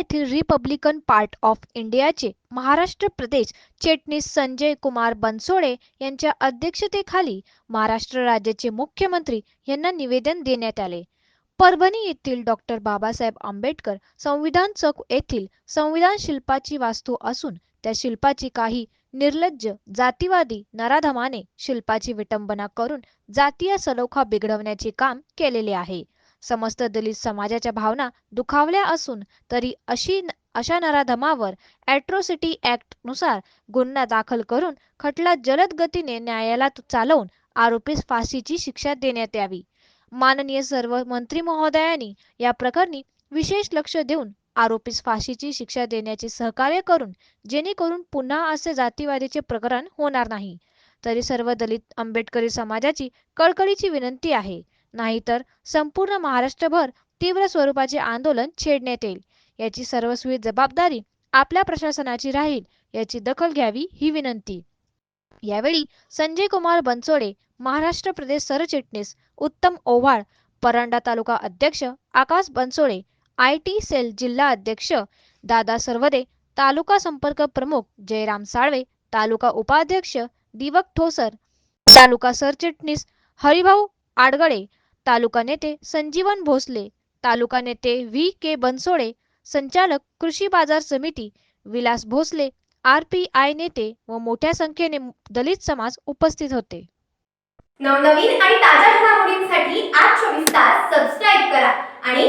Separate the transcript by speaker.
Speaker 1: येथील Republican part of इंडियाचे महाराष्ट्र प्रदेश चेटणीस संजय कुमार बनसोडे यांच्या अध्यक्षतेखाली महाराष्ट्र राज्याचे मुख्यमंत्री यांना निवेदन देण्यात आले. परभणी येथील डॉक्टर बाबासाहेब आंबेडकर संविधान चौक येथील संविधान शिल्पाची वास्तू असून त्या शिल्पाची काही निर्लज्ज जातीवादी नराधमाने शिल्पाची विटंबना करून जातीय सलोखा बिघडवण्याचे काम केलेले आहे. समस्त दलित समाजाच्या भावना दुखावल्या असून तरी अशी अशा नराधमावर ॲट्रोसिटी ॲक्टनुसार गुन्हा दाखल करून खटला जलद गतीने न्यायालयात चालवून आरोपीस फाशीची शिक्षा देण्यात यावी. माननीय सर्व मंत्री महोदयांनी या प्रकरणी विशेष लक्ष देऊन आरोपीस फाशीची शिक्षा देण्याचे सहकार्य करून जेणेकरून पुन्हा असे जातीवादीचे प्रकरण होणार नाही. तरी सर्व दलित आंबेडकरी समाजाची कळकळीची विनंती आहे. नाहीतर संपूर्ण महाराष्ट्रभर तीव्र स्वरूपाचे आंदोलन छेडण्यात येईल. याची सर्वस्वी जबाबदारी आपल्या प्रशासनाची राहील याची दखल घ्यावी ही विनंती. यावेळी संजय कुमार बनसोडे महाराष्ट्र प्रदेश सरचिटणीस उत्तम ओव्हाळ परांडा तालुका अध्यक्ष Akash Bansode I T cell जिल्हा अध्यक्ष दादा सर्वदे तालुका संपर्क प्रमुख जयराम साळवे तालुका उपाध्यक्ष दिवक ठोसर तालुका सरचिटणीस हरिभाऊ आडगळे तालुका नेते संजीवन भोसले तालुका नेते व्ही के बनसोडे संचालक कृषी बाजार समिती Vilas Bhosale R P I नेते व मोठ्या संख्येने दलित समाज उपस्थित होते.
Speaker 2: नवनवीन आणि ताज्या घडामोडींसाठी आज चोवीस तास सबस्क्राईब करा आणि